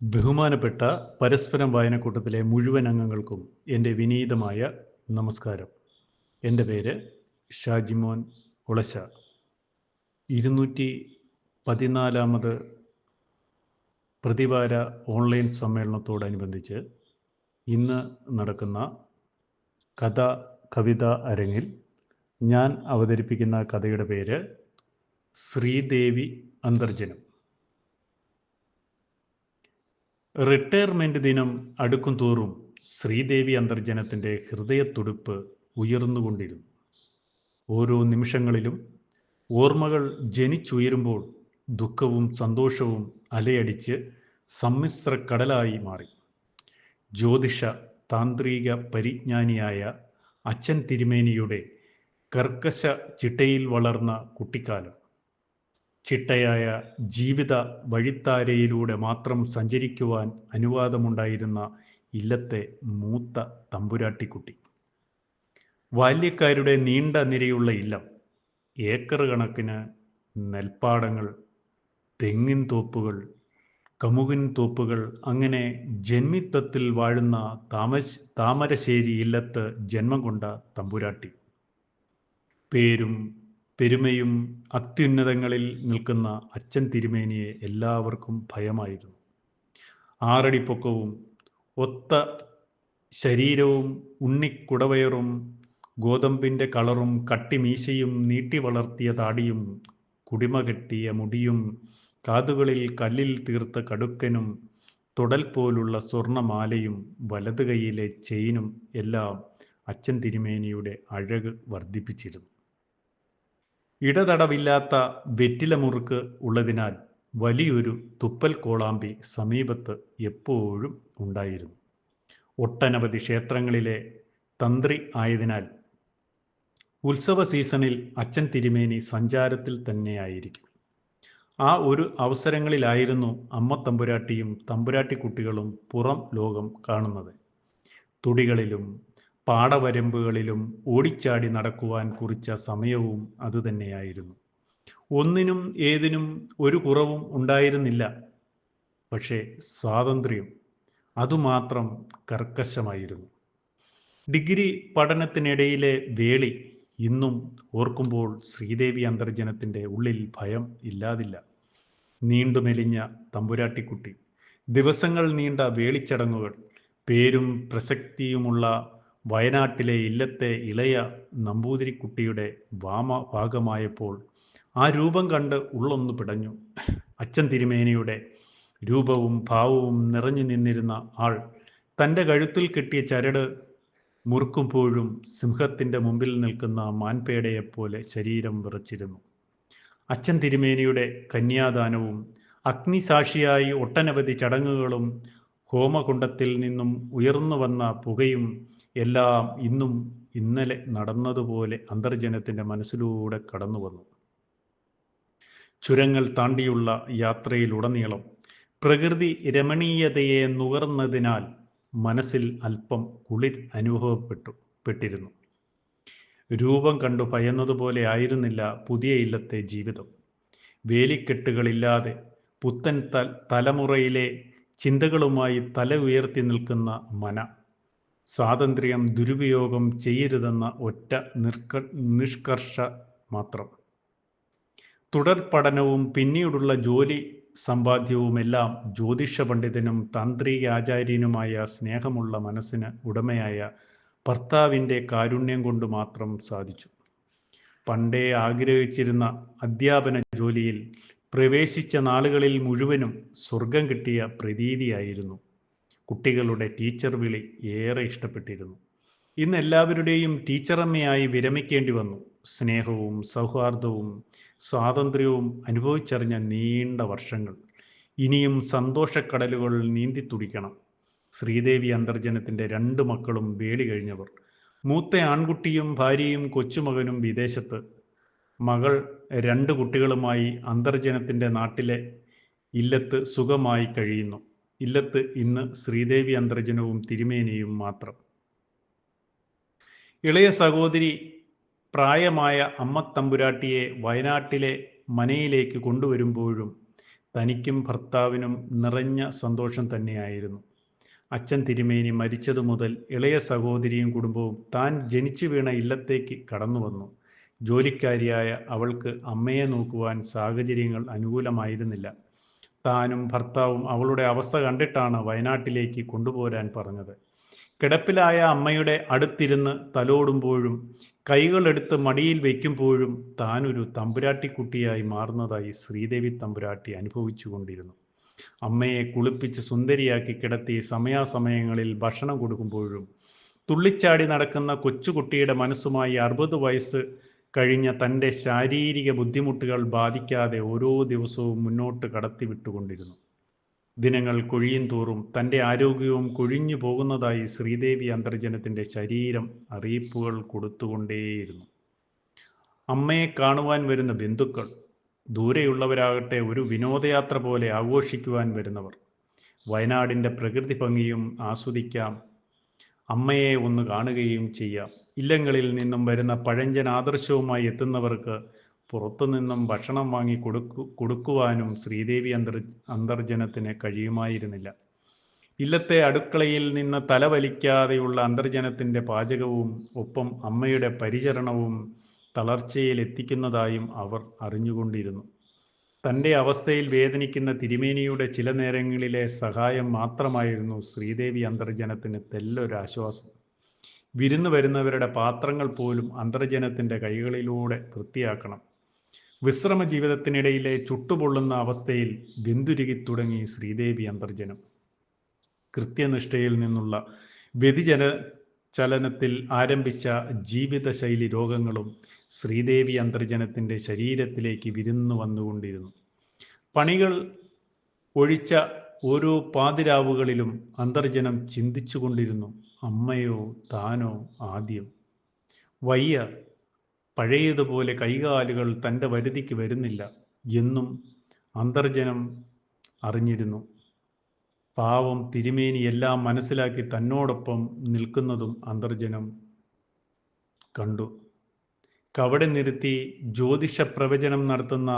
ബഹുമാനപ്പെട്ട പരസ്പരം വായനക്കൂട്ടത്തിലെ മുഴുവൻ അംഗങ്ങൾക്കും എന്റെ വിനീതമായ നമസ്കാരം. എന്റെ പേര് ഷാജിമോൻ ഉളശ ഇരുന്നൂറ്റി പതിനാലാമത് പ്രതിവാര ഓൺലൈൻ സമ്മേളനത്തോടനുബന്ധിച്ച് ഇന്ന് നടക്കുന്ന കഥ കവിത അരങ്ങിൽ ഞാൻ അവതരിപ്പിക്കുന്ന കഥയുടെ പേര് ശ്രീദേവി അന്തർജനം. റിട്ടയർമെന്റ് ദിനം അടുക്കും തോറും ശ്രീദേവി അന്തർജനത്തിന്റെ ഹൃദയത്തുടുപ്പ് ഉയർന്നുകൊണ്ടിരുന്നു. ഓരോ നിമിഷങ്ങളിലും ഓർമ്മകൾ ജനിച്ചുയരുമ്പോൾ ദുഃഖവും സന്തോഷവും അലയടിച്ച് സമ്മിശ്ര കടലായി മാറി. ജ്യോതിഷ താന്ത്രിക പരിജ്ഞാനിയായ അച്ഛൻ തിരുമേനിയുടെ കർക്കശ ചിട്ടയിൽ വളർന്ന കുട്ടിക്കാലം. ചിട്ടയായ ജീവിത വഴിത്താരയിലൂടെ മാത്രം സഞ്ചരിക്കുവാൻ അനുവാദമുണ്ടായിരുന്ന ഇല്ലത്തെ മൂത്ത തമ്പുരാട്ടിക്കുട്ടി. ബാല്യക്കാരുടെ നീണ്ട നിരയുള്ള ഇല്ലം ഏക്കർ കണക്കിന് നെൽപ്പാടങ്ങൾ തെങ്ങിൻ തോപ്പുകൾ കമുകിൻ തോപ്പുകൾ അങ്ങനെ ജന്മിത്വത്തിൽ വാഴുന്ന താമശ് താമരശ്ശേരി ഇല്ലത്ത് ജന്മം കൊണ്ട തമ്പുരാട്ടി. പേരും പെരുമയും അത്യുന്നതങ്ങളിൽ നിൽക്കുന്ന അച്ഛൻ തിരുമേനിയെ എല്ലാവർക്കും ഭയമായിരുന്നു. ആറടി പൊക്കവും ഒത്ത ശരീരവും ഉണ്ണിക്കുടവയറും ഗോതമ്പിന്റെ കളറും കട്ടിമീശയും നീട്ടി വളർത്തിയ താടിയും കുടിമ കെട്ടിയ മുടിയും കാതുകളിൽ കല്ലിൽ തീർത്ത കടുക്കനും തുടൽ പോലുള്ള സ്വർണമാലയും വലതു കൈയിലെ ചെയിനും എല്ലാം അച്ഛൻ തിരുമേനിയുടെ അഴക് വർദ്ധിപ്പിച്ചിരുന്നു. ഇടതടവില്ലാത്ത വെറ്റിലമുറുക്ക് ഉള്ളതിനാൽ വലിയൊരു തുപ്പൽ കോളാമ്പി സമീപത്ത് എപ്പോഴും ഉണ്ടായിരുന്നു. ഒട്ടനവധി ക്ഷേത്രങ്ങളിലെ തന്ത്രി ആയതിനാൽ ഉത്സവ സീസണിൽ അച്ഛൻ തിരുമേനി സഞ്ചാരത്തിൽ തന്നെയായിരിക്കും. ആ ഒരു അവസരങ്ങളിലായിരുന്നു അമ്മ തമ്പുരാട്ടിയും തമ്പുരാട്ടി കുട്ടികളും പുറം ലോകം കാണുന്നത്. തുടികളിലും പാടവരമ്പുകളിലും ഓടിച്ചാടി നടക്കുവാൻ കുറിച്ച സമയവും അതുതന്നെയായിരുന്നു ഒന്നിനും ഏതിനും ഒരു കുറവും ഉണ്ടായിരുന്നില്ല. പക്ഷേ സ്വാതന്ത്ര്യം അതുമാത്രം കർക്കശമായിരുന്നു. ഡിഗ്രി പഠനത്തിനിടയിലെ വേളി ഇന്നും ഓർക്കുമ്പോൾ ശ്രീദേവി അന്തർജനത്തിന്റെ ഉള്ളിൽ ഭയം ഇല്ലാതില്ല. നീണ്ടുമെലിഞ്ഞ തമ്പുരാട്ടിക്കുട്ടി ദിവസങ്ങൾ നീണ്ട വേളിച്ചടങ്ങുകൾ പേരും പ്രസക്തിയുമുള്ള വയനാട്ടിലെ ഇല്ലത്തെ ഇളയ നമ്പൂതിരിക്കുട്ടിയുടെ വാമ ഭാഗമായപ്പോൾ ആ രൂപം കണ്ട് ഉള്ളൊന്നു പിടഞ്ഞു. അച്ഛൻ തിരുമേനിയുടെ രൂപവും ഭാവവും നിറഞ്ഞു നിന്നിരുന്ന ആൾ തന്റെ കഴുത്തിൽ കെട്ടിയ ചരട് മുറുക്കുമ്പോഴും സിംഹത്തിന്റെ മുമ്പിൽ നിൽക്കുന്ന മാൻപേടയെപ്പോലെ ശരീരം വിറച്ചിരുന്നു. അച്ഛൻ തിരുമേനിയുടെ കന്യാദാനവും അഗ്നിസാക്ഷിയായി ഒട്ടനവധി ചടങ്ങുകളും ഹോമകുണ്ടത്തിൽ നിന്നും ഉയർന്നു വന്ന പുകയും എല്ലാം ഇന്നും ഇന്നലെ നടന്നതുപോലെ അന്തർജനത്തിന്റെ മനസ്സിലൂടെ കടന്നു വന്നു ചുരങ്ങൾ താണ്ടിയുള്ള യാത്രയിലുടനീളം പ്രകൃതി രമണീയതയെ നുകർന്നതിനാൽ മനസ്സിൽ അല്പം കുളിർ അനുഭവപ്പെട്ടു പെട്ടിരുന്നു. രൂപം കണ്ടു ഭയന്നതുപോലെ ആയിരുന്നില്ല പുതിയ ഇല്ലത്തെ ജീവിതം. വേലിക്കെട്ടുകളില്ലാതെ പുത്തൻ തലമുറയിലെ ചിന്തകളുമായി തല ഉയർത്തി നിൽക്കുന്ന മന സ്വാതന്ത്ര്യം ദുരുപയോഗം ചെയ്യരുതെന്ന ഒറ്റ നിർക്ക നിഷ്കർഷ മാത്രം. തുടർ പഠനവും പിന്നീടുള്ള ജോലി സമ്പാദ്യവുമെല്ലാം ജ്യോതിഷ പണ്ഡിതനും താന്ത്രിക ആചാര്യനുമായ സ്നേഹമുള്ള മനസ്സിന് ഉടമയായ ഭർത്താവിന്റെ കാരുണ്യം കൊണ്ട് മാത്രം സാധിച്ചു. പണ്ടേ ആഗ്രഹിച്ചിരുന്ന അധ്യാപന ജോലിയിൽ പ്രവേശിച്ച നാളുകളിൽ മുഴുവനും സ്വർഗം കിട്ടിയ പ്രതീതിയായിരുന്നു. കുട്ടികളുടെ ടീച്ചർ വിളി ഏറെ ഇഷ്ടപ്പെട്ടിരുന്നു. ഇന്ന് എല്ലാവരുടെയും ടീച്ചറമ്മയായി വിരമിക്കേണ്ടി വന്നു. സ്നേഹവും സൗഹാർദ്ദവും സ്വാതന്ത്ര്യവും അനുഭവിച്ചറിഞ്ഞ നീണ്ട വർഷങ്ങൾ. ഇനിയും സന്തോഷക്കടലുകൾ നീന്തി തുടിക്കണം. ശ്രീദേവി അന്തർജനത്തിന്റെ രണ്ട് മക്കളും വേളി കഴിഞ്ഞവർ. മൂത്ത ആൺകുട്ടിയും ഭാര്യയും കൊച്ചുമകനും വിദേശത്ത്. മകൾ രണ്ട് കുട്ടികളുമായി അന്തർജനത്തിന്റെ നാട്ടിലെ ഇല്ലത്ത് സുഖമായി കഴിയുന്നു. ഇല്ലത്ത് ഇന്ന് ശ്രീദേവി അന്തർജനവും തിരുമേനിയും മാത്രം. ഇളയ സഹോദരി പ്രായമായ അമ്മത്തമ്പുരാട്ടിയെ വയനാട്ടിലെ മനയിലേക്ക് കൊണ്ടുവരുമ്പോഴും തനിക്കും ഭർത്താവിനും നിറഞ്ഞ സന്തോഷം തന്നെയായിരുന്നു. അച്ഛൻ തിരുമേനി മരിച്ചതു മുതൽ ഇളയ സഹോദരിയും കുടുംബവും താൻ ജനിച്ചു വീണ ഇല്ലത്തേക്ക് കടന്നു വന്നു ജോലിക്കാരിയായ അവൾക്ക് അമ്മയെ നോക്കുവാൻ സാഹചര്യങ്ങൾ അനുകൂലമായിരുന്നില്ല. താനും ഭർത്താവും അവളുടെ അവസ്ഥ കണ്ടിട്ടാണ് വയനാട്ടിലേക്ക് കൊണ്ടുപോരാൻ പറഞ്ഞത്. കിടപ്പിലായ അമ്മയുടെ അടുത്തിരുന്ന് തലോടുമ്പോഴും കൈകളെടുത്ത് മടിയിൽ വയ്ക്കുമ്പോഴും താനൊരു തമ്പുരാട്ടിക്കുട്ടിയായി മാറുന്നതായി ശ്രീദേവി തമ്പുരാട്ടി അനുഭവിച്ചു കൊണ്ടിരുന്നു അമ്മയെ കുളിപ്പിച്ച് സുന്ദരിയാക്കി കിടത്തി സമയാസമയങ്ങളിൽ ഭക്ഷണം കൊടുക്കുമ്പോഴും തുള്ളിച്ചാടി നടക്കുന്ന കൊച്ചുകുട്ടിയുടെ മനസ്സുമായി അറുപത് വയസ്സ് കഴിഞ്ഞ തന്റെ ശാരീരിക ബുദ്ധിമുട്ടുകൾ ബാധിക്കാതെ ഓരോ ദിവസവും മുന്നോട്ട് കടത്തിവിട്ടുകൊണ്ടിരുന്നു ദിനങ്ങൾ കൊഴിയും തോറും തന്റെ ആരോഗ്യവും കൊഴിഞ്ഞു പോകുന്നതായി ശ്രീദേവി അന്തർജനത്തിന്റെ ശരീരം അറിയിപ്പുകൾ കൊടുത്തുകൊണ്ടേയിരുന്നു. അമ്മയെ കാണുവാൻ വരുന്ന ബന്ധുക്കൾ ദൂരെയുള്ളവരാകട്ടെ ഒരു വിനോദയാത്ര പോലെ ആഘോഷിക്കുവാൻ വരുന്നവർ വയനാടിന്റെ പ്രകൃതി ഭംഗിയും ആസ്വദിക്കാം അമ്മയെ ഒന്ന് കാണുകയും ചെയ്യാം. ഇല്ലങ്ങളിൽ നിന്നും വരുന്ന പഴഞ്ചൻ ആദർശവുമായി എത്തുന്നവർക്ക് പുറത്തുനിന്നും ഭക്ഷണം വാങ്ങി കൊടുക്കു കൊടുക്കുവാനും ശ്രീദേവി അന്തർ അന്തർജനത്തിന് കഴിയുമായിരുന്നില്ല. ഇല്ലത്തെ അടുക്കളയിൽ നിന്ന് തലവലിക്കാതെയുള്ള അന്തർജനത്തിന്റെ പാചകവും ഒപ്പം അമ്മയുടെ പരിചരണവും തളർച്ചയിൽ എത്തിക്കുന്നതായും അവർ അറിഞ്ഞുകൊണ്ടിരുന്നു. തന്റെ അവസ്ഥയിൽ വേദനിക്കുന്ന തിരുമേനിയുടെ ചില നേരങ്ങളിലെ സഹായം മാത്രമായിരുന്നു ശ്രീദേവി അന്തർജനത്തിന് തെല്ലൊരാശ്വാസം. വിരുന്ന് വരുന്നവരുടെ പാത്രങ്ങൾ പോലും അന്തർജനത്തിന്റെ കൈകളിലൂടെ വൃത്തിയാക്കണം. വിശ്രമ ജീവിതത്തിനിടയിലെ ചുട്ടുപൊള്ളുന്ന അവസ്ഥയിൽ ബിന്ദുരുകി തുടങ്ങി ശ്രീദേവി അന്തർജനം. കൃത്യനിഷ്ഠയിൽ നിന്നുള്ള വ്യതിചല ചലനത്തിൽ ആരംഭിച്ച ജീവിതശൈലി രോഗങ്ങളും ശ്രീദേവി അന്തർജനത്തിന്റെ ശരീരത്തിലേക്ക് വിരുന്നു വന്നുകൊണ്ടിരുന്നു. പണികൾ ഒഴിച്ച ഓരോ പാതിരാവുകളിലും അന്തർജനം ചിന്തിച്ചുകൊണ്ടിരുന്നു. അമ്മയോ താനോ ആദ്യം. വയ്യ പഴയതുപോലെ കൈകാലുകൾ തന്റെ വരുതിക്ക് വരുന്നില്ല എന്നും അന്തർജനം അറിഞ്ഞിരുന്നു. പാവം തിരുമേനി എല്ലാം മനസ്സിലാക്കി തന്നോടൊപ്പം നിൽക്കുന്നതും അന്തർജനം കണ്ടു. കവടെ നിർത്തി ജ്യോതിഷ പ്രവചനം നടത്തുന്ന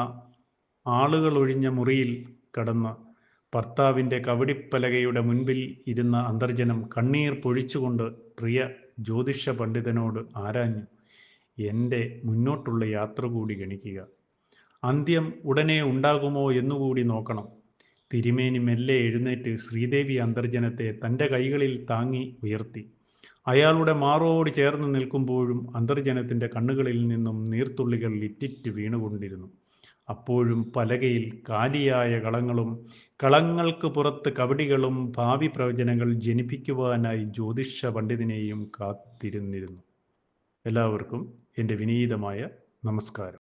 ആളുകൾ ഒഴിഞ്ഞ മുറിയിൽ കടന്ന് ഭർത്താവിന്റെ കവടിപ്പലകയുടെ മുൻപിൽ ഇരുന്ന അന്തർജനം കണ്ണീർ പൊഴിച്ചുകൊണ്ട് പ്രിയ ജ്യോതിഷ പണ്ഡിതനോട് ആരാഞ്ഞു? എന്റെ മുന്നോട്ടുള്ള യാത്ര കൂടി ഗണിക്കുക. അന്ത്യം ഉടനെ ഉണ്ടാകുമോ എന്നുകൂടി നോക്കണം തിരുമേനി മെല്ലെ എഴുന്നേറ്റ് ശ്രീദേവി അന്തർജനത്തെ തന്റെ കൈകളിൽ താങ്ങി ഉയർത്തി. അയാളുടെ മാറോട് ചേർന്ന് നിൽക്കുമ്പോഴും അന്തർജനത്തിന്റെ കണ്ണുകളിൽ നിന്നും നീർത്തുള്ളികൾ ഇറ്റിറ്റ് വീണുകൊണ്ടിരുന്നു. അപ്പോഴും പലകയിൽ കാലിയായ കളങ്ങളും കളങ്ങൾക്ക് പുറത്ത് കവടികളും ഭാവി പ്രവചനങ്ങൾ ജനിപ്പിക്കുവാനായി ജ്യോതിഷ പണ്ഡിതനെയും കാത്തിരുന്നിരുന്നു. എല്ലാവർക്കും എന്റെ വിനീതമായ നമസ്കാരം.